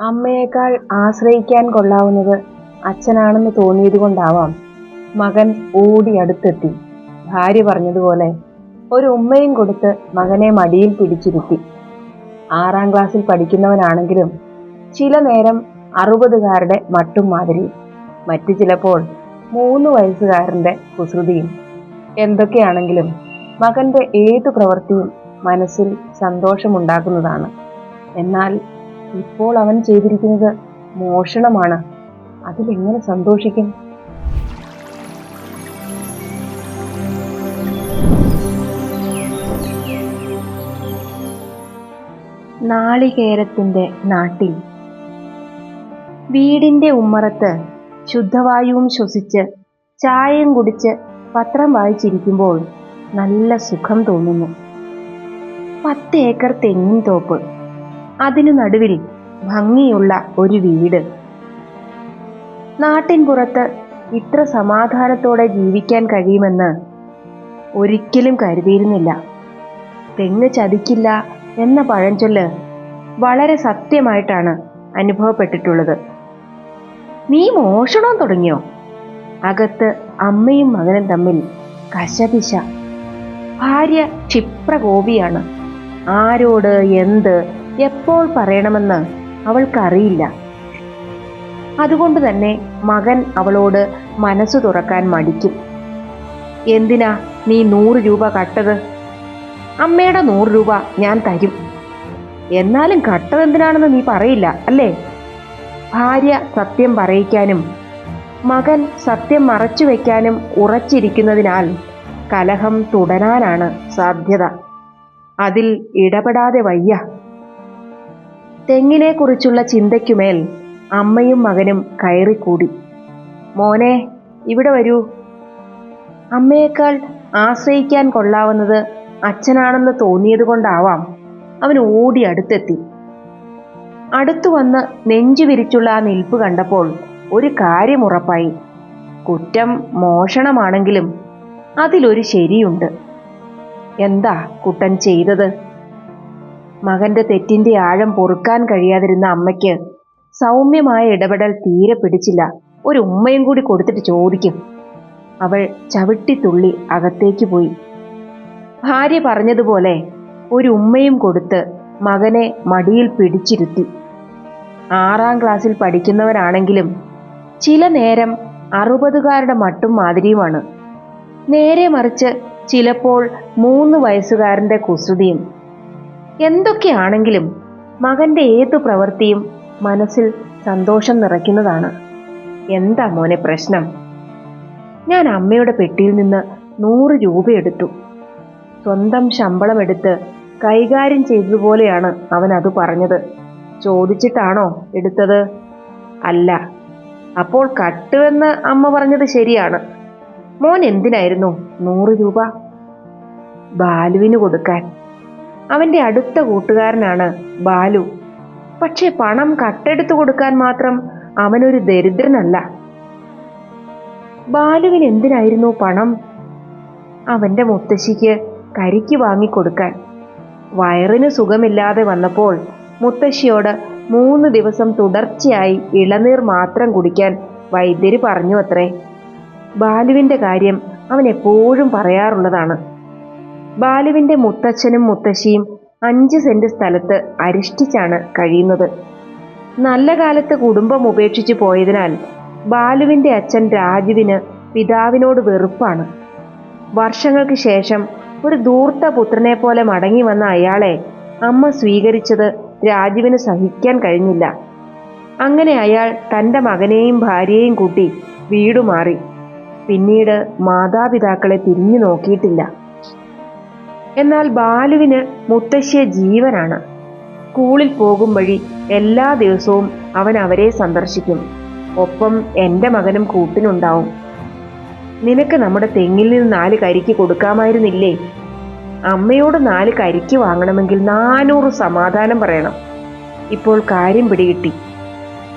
അമ്മയേക്കാൾ ആശ്രയിക്കാൻ കൊള്ളാവുന്നത് അച്ഛനാണെന്ന് തോന്നിയതുകൊണ്ടാവാം മകൻ ഓടി അടുത്തെത്തി. ഭാര്യ പറഞ്ഞതുപോലെ ഒരു ഉമ്മയും കൊടുത്ത് മകനെ മടിയിൽ പിടിച്ചിരുത്തി. ആറാം ക്ലാസ്സിൽ പഠിക്കുന്നവനാണെങ്കിലും ചില നേരം അറുപതുകാരുടെ മട്ടും മാതിരി. മറ്റു ചിലപ്പോൾ മൂന്ന് വയസ്സുകാരന്റെ കുസൃതിയും. എന്തൊക്കെയാണെങ്കിലും മകന്റെ ഏതു പ്രവൃത്തിയും മനസ്സിൽ സന്തോഷമുണ്ടാക്കുന്നതാണ്. എന്നാൽ ഇപ്പോൾ അവൻ ചെയ്തിരിക്കുന്നത് മോഷണമാണ്. അതിലെങ്ങനെ സന്തോഷിക്കും? നാളികേരത്തിന്റെ നാട്ടിൽ. വീടിന്റെ ഉമ്മറത്ത് ശുദ്ധവായുവും ശ്വസിച്ച് ചായയും കുടിച്ച് പത്രം വായിച്ചിരിക്കുമ്പോൾ നല്ല സുഖം തോന്നുന്നു. പത്ത് ഏക്കർ തെങ്ങിൻ തോപ്പ്. അതിനു നടുവിൽ ഭംഗിയുള്ള ഒരു വീട്. നാട്ടിൻ പുറത്ത് ഇത്ര സമാധാനത്തോടെ ജീവിക്കാൻ കഴിയുമെന്ന് ഒരിക്കലും കരുതിയിരുന്നില്ല. തെങ്ങ് ചതിക്കില്ല എന്ന പഴഞ്ചൊല്ല് വളരെ സത്യമായിട്ടാണ് അനുഭവപ്പെട്ടിട്ടുള്ളത്. നീ മോഷണം തുടങ്ങിയോ? അകത്ത് അമ്മയും മകനും തമ്മിൽ കശപിശ. ഭാര്യ ക്ഷിപ്രകോപിയാണ്. ആരോട് എന്ത് എപ്പോൾ പറയണമെന്ന് അവൾക്കറിയില്ല. അതുകൊണ്ട് തന്നെ മകൻ അവളോട് മനസ്സ് തുറക്കാൻ മടിക്കും. എന്തിനാ നീ നൂറ് രൂപ കട്ടത്? അമ്മയുടെ നൂറ് രൂപ ഞാൻ തരും. എന്നാലും കട്ടത് എന്തിനാണെന്ന് നീ പറയില്ല അല്ലേ? ഭാര്യ സത്യം പറയിക്കാനും മകൻ സത്യം മറച്ചു വയ്ക്കാനും ഉറച്ചിരിക്കുന്നതിനാൽ കലഹം തുടരാനാണ് സാധ്യത. അതിൽ ഇടപെടാതെ വയ്യ. തെങ്ങിനെ കുറിച്ചുള്ള ചിന്തയ്ക്കുമേൽ അമ്മയും മകനും കയറിക്കൂടി. മോനെ ഇവിടെ വരൂ. അമ്മയേക്കാൾ ആശ്രയിക്കാൻ കൊള്ളാവുന്നത് അച്ഛനാണെന്ന് തോന്നിയതുകൊണ്ടാവാം അവൻ ഓടി അടുത്തെത്തി. അടുത്തു വന്ന് നെഞ്ചു വിരിച്ചുള്ള ആ നിൽപ്പ് കണ്ടപ്പോൾ ഒരു കാര്യം ഉറപ്പായി. കുറ്റം മോഷണമാണെങ്കിലും അതിലൊരു ശരിയുണ്ട്. എന്താ കുട്ടൻ ചെയ്തത്? മകന്റെ തെറ്റിന്റെ ആഴം പൊറുക്കാൻ കഴിയാതിരുന്ന അമ്മയ്ക്ക് സൗമ്യമായ ഇടപെടൽ തീരെ പിടിച്ചില്ല. ഒരു ഉമ്മയും കൂടി കൊടുത്തിട്ട് ചോദിക്കും. അവൾ ചവിട്ടിത്തുള്ളി അകത്തേക്ക് പോയി. ഭാര്യ പറഞ്ഞതുപോലെ ഒരു ഉമ്മയും കൊടുത്ത് മകനെ മടിയിൽ പിടിച്ചിരുത്തി. ആറാം ക്ലാസ്സിൽ പഠിക്കുന്നവരാണെങ്കിലും ചില നേരം അറുപതുകാരുടെ മട്ടും മാതിരിയുമാണ്. നേരെ മറിച്ച് ചിലപ്പോൾ മൂന്ന് വയസ്സുകാരന്റെ കുസൃതിയും എന്തൊക്കെയാണെങ്കിലും മകന്റെ ഏതു പ്രവൃത്തിയും മനസ്സിൽ സന്തോഷം നിറയ്ക്കുന്നതാണ്. എന്താ മോനെ പ്രശ്നം? ഞാൻ അമ്മയുടെ പെട്ടിയിൽ നിന്ന് നൂറ് രൂപ എടുത്തു. സ്വന്തം ശമ്പളം എടുത്ത് കൈകാര്യം ചെയ്തതുപോലെയാണ് അവൻ അത് പറഞ്ഞത്. ചോദിച്ചിട്ടാണോ എടുത്തത്? അല്ല. അപ്പോൾ കട്ടുവെന്ന് അമ്മ പറഞ്ഞത് ശരിയാണ്. മോൻ എന്തിനായിരുന്നു നൂറ് രൂപ? ബാലുവിന് കൊടുക്കാൻ. അവന്റെ അടുത്ത കൂട്ടുകാരനാണ് ബാലു. പക്ഷെ പണം കട്ടെടുത്തു കൊടുക്കാൻ മാത്രം അവനൊരു ദരിദ്രനല്ല. ബാലുവിന് എന്തിനായിരുന്നു പണം? അവന്റെ മുത്തശ്ശിക്ക് കരിക്ക് വാങ്ങിക്കൊടുക്കാൻ വയറിന് സുഖമില്ലാതെ വന്നപ്പോൾ മുത്തശ്ശിയോട് മൂന്ന് ദിവസം തുടർച്ചയായി ഇളനീർ മാത്രം കുടിക്കാൻ വൈദ്യര് പറഞ്ഞു അത്രേ ബാലുവിന്റെ കാര്യം അവൻ എപ്പോഴും പറയാറുള്ളതാണ്. ബാലുവിന്റെ മുത്തച്ഛനും മുത്തശ്ശിയും അഞ്ച് സെന്റ് സ്ഥലത്ത് അരിഷ്ടിച്ചാണ് കഴിയുന്നത്. നല്ല കാലത്ത് കുടുംബം ഉപേക്ഷിച്ചു പോയതിനാൽ ബാലുവിന്റെ അച്ഛൻ രാജുവിന് പിതാവിനോട് വെറുപ്പാണ്. വർഷങ്ങൾക്ക് ശേഷം ഒരു ധൂർത്ത പുത്രനെ പോലെ മടങ്ങി വന്ന അയാളെ അമ്മ സ്വീകരിച്ചത് രാജുവിന് സഹിക്കാൻ കഴിഞ്ഞില്ല. അങ്ങനെ അയാൾ തന്റെ മകനെയും ഭാര്യയെയും കൂട്ടി വീടു മാറി പിന്നീട് മാതാപിതാക്കളെ തിരിഞ്ഞു നോക്കിയിട്ടില്ല. എന്നാൽ ബാലുവിന് മുത്തശ്ശിയെ ജീവനാണ്. സ്കൂളിൽ പോകും വഴി എല്ലാ ദിവസവും അവൻ അവരെ സന്ദർശിക്കും. ഒപ്പം എന്റെ മകനും കൂട്ടിനുണ്ടാവും നിനക്ക് നമ്മുടെ തെങ്ങിൽ നിന്ന് നാല് കരിക്ക് കൊടുക്കാമായിരുന്നില്ലേ? അമ്മയോട് നാല് കരിക്ക് വാങ്ങണമെങ്കിൽ നാനൂറ് സമാധാനം പറയണം. ഇപ്പോൾ കാര്യം പിടികിട്ടി.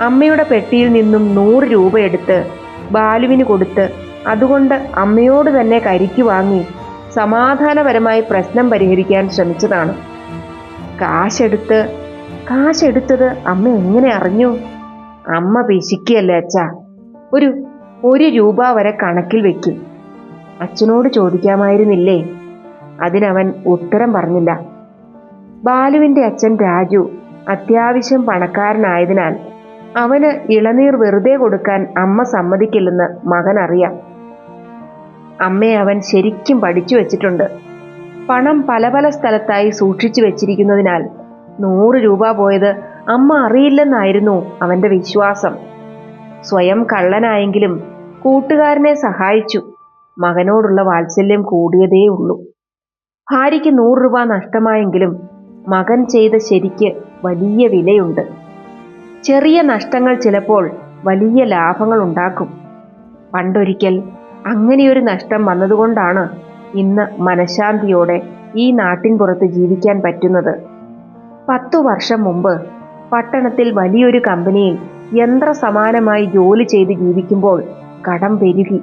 അമ്മയുടെ പെട്ടിയിൽ നിന്നും നൂറ് രൂപ എടുത്ത് ബാലുവിന് കൊടുത്ത് അതുകൊണ്ട് അമ്മയോട് തന്നെ കരിക്ക് വാങ്ങി സമാധാനപരമായി പ്രശ്നം പരിഹരിക്കാൻ ശ്രമിച്ചതാണ്. കാശെടുത്ത് കാശെടുത്തത് അമ്മ എങ്ങനെ അറിഞ്ഞു? അമ്മ പിശിക്കുകയല്ലേ അച്ഛാ? ഒരു ഒരു രൂപ വരെ കണക്കിൽ വെക്കും. അച്ഛനോട് ചോദിക്കാമായിരുന്നില്ലേ? അതിനവൻ ഉത്തരം പറഞ്ഞില്ല. ബാലുവിന്റെ അച്ഛൻ രാജു അത്യാവശ്യം പണക്കാരനായതിനാൽ അവന് ഇളനീർ വെറുതെ കൊടുക്കാൻ അമ്മ സമ്മതിക്കില്ലെന്ന് മകൻ അറിയാം അമ്മയെ അവൻ ശരിക്കും പഠിച്ചു വെച്ചിട്ടുണ്ട്. പണം പല പല സ്ഥലത്തായി സൂക്ഷിച്ചു വെച്ചിരിക്കുന്നതിനാൽ നൂറ് രൂപ പോയത് അമ്മ അറിയില്ലെന്നായിരുന്നു അവന്റെ വിശ്വാസം. സ്വയം കള്ളനായെങ്കിലും കൂട്ടുകാരനെ സഹായിച്ചു. മകനോടുള്ള വാത്സല്യം കൂടിയതേ ഉള്ളൂ. ഭാര്യയ്ക്ക് നൂറ് രൂപ നഷ്ടമായെങ്കിലും മകൻ ചെയ്ത ശരിക്ക് വലിയ വിലയുണ്ട്. ചെറിയ നഷ്ടങ്ങൾ ചിലപ്പോൾ വലിയ ലാഭങ്ങൾ ഉണ്ടാക്കും. പണ്ടൊരിക്കൽ അങ്ങനെയൊരു നഷ്ടം വന്നതുകൊണ്ടാണ് ഇന്ന് മനഃശാന്തിയോടെ ഈ നാട്ടിൻ പുറത്ത് ജീവിക്കാൻ പറ്റുന്നത്. പത്തു വർഷം മുമ്പ് പട്ടണത്തിൽ വലിയൊരു കമ്പനിയിൽ യന്ത്രസമാനമായി ജോലി ചെയ്ത് ജീവിക്കുമ്പോൾ കടം പെരുകി.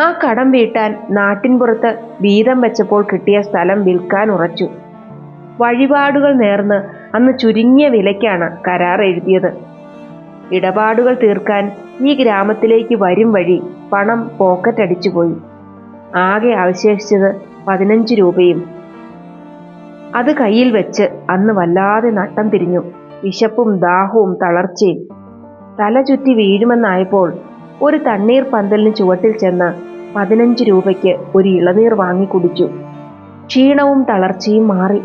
ആ കടം വീട്ടാൻ നാട്ടിൻപുറത്ത് വീതം വെച്ചപ്പോൾ കിട്ടിയ സ്ഥലം വിൽക്കാൻ ഉറച്ചു. വഴിപാടുകൾ നേർന്ന് അന്ന് ചുരുങ്ങിയ വിലയ്ക്കാണ് കരാർ എഴുതിയത്. ഇടപാടുകൾ തീർക്കാൻ ഈ ഗ്രാമത്തിലേക്ക് വരും വഴി പണം പോക്കറ്റ് അടിച്ചുപോയി ആകെ അവശേഷിച്ചത് പതിനഞ്ച് രൂപയും. അത് കയ്യിൽ വെച്ച് അന്ന് വല്ലാതെ നട്ടം തിരിഞ്ഞു. വിശപ്പും ദാഹവും തളർച്ചയും. തല ചുറ്റി വീഴുമെന്നായപ്പോൾ ഒരു തണ്ണീർ പന്തലിന് ചുവട്ടിൽ ചെന്ന് പതിനഞ്ച് രൂപയ്ക്ക് ഒരു ഇളനീർ വാങ്ങി കുടിച്ചു. ക്ഷീണവും തളർച്ചയും മാറി.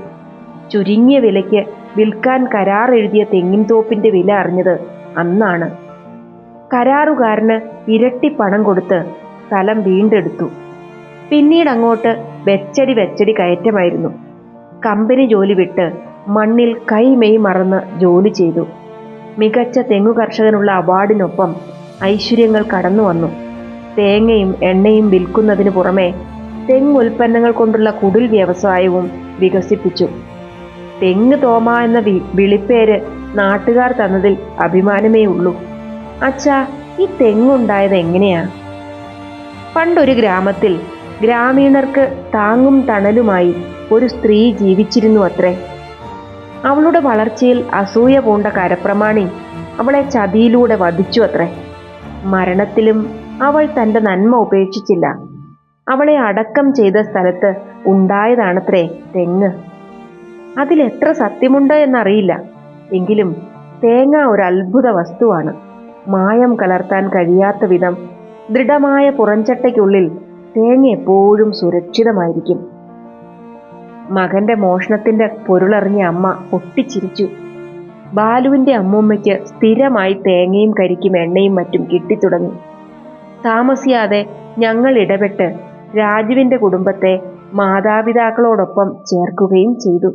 ചുരുങ്ങിയ വിലയ്ക്ക് വിൽക്കാൻ കരാർ എഴുതിയ തെങ്ങിൻ തോപ്പിന്റെ വില അറിഞ്ഞത് അന്നാണ്. കരാറുകാരന് ഇരട്ടി പണം കൊടുത്ത് സ്ഥലം വീണ്ടെടുത്തു. പിന്നീട് അങ്ങോട്ട് വെച്ചടി വെച്ചടി കയറ്റമായിരുന്നു. കമ്പനി ജോലി വിട്ട് മണ്ണിൽ കൈമെയ് മറന്ന് ജോലി ചെയ്തു. മികച്ച തെങ്ങു കർഷകനുള്ള അവാർഡിനൊപ്പം ഐശ്വര്യങ്ങൾ കടന്നു വന്നു. തേങ്ങയും എണ്ണയും വിൽക്കുന്നതിന് പുറമെ തെങ്ങ് ഉൽപ്പന്നങ്ങൾ കൊണ്ടുള്ള കുടിൽ വ്യവസായവും വികസിപ്പിച്ചു. തെങ്ങ് തോമ എന്ന വിളിപ്പേര് നാട്ടുകാർ തന്നതിൽ അഭിമാനമേ ഉള്ളൂ അച്ഛാ ഈ തെങ്ങുണ്ടായത് എങ്ങനെയാ? പണ്ടൊരു ഗ്രാമത്തിൽ ഗ്രാമീണർക്ക് താങ്ങും തണലുമായി ഒരു സ്ത്രീ ജീവിച്ചിരുന്നു അത്രേ. അവളുടെ വളർച്ചയിൽ അസൂയ പൂണ്ട കരപ്രമാണി അവളെ ചതിയിലൂടെ വധിച്ചു അത്രേ. മരണത്തിലും അവൾ തന്റെ നന്മ ഉപേക്ഷിച്ചില്ല. അവളെ അടക്കം ചെയ്ത സ്ഥലത്ത് ഉണ്ടായതാണത്രേ തെങ്ങ്. അതിലെത്ര സത്യമുണ്ട് എന്നറിയില്ല. എങ്കിലും തേങ്ങ ഒരു അത്ഭുത വസ്തുവാണ്. മായം കലർത്താൻ കഴിയാത്ത വിധം ദൃഢമായ പുറഞ്ചട്ടയ്ക്കുള്ളിൽ തേങ്ങ എപ്പോഴും സുരക്ഷിതമായിരിക്കും. മകന്റെ മോഷണത്തിന്റെ പൊരുളറിഞ്ഞ അമ്മ പൊട്ടിച്ചിരിച്ചു. ബാലുവിന്റെ അമ്മൂമ്മയ്ക്ക് സ്ഥിരമായി തേങ്ങയും കരിക്കും എണ്ണയും മറ്റും കിട്ടിത്തുടങ്ങി. താമസിയാതെ ഞങ്ങൾ ഇടപെട്ട് രാജുവിന്റെ കുടുംബത്തെ മാതാപിതാക്കളോടൊപ്പം ചേർക്കുകയും ചെയ്തു.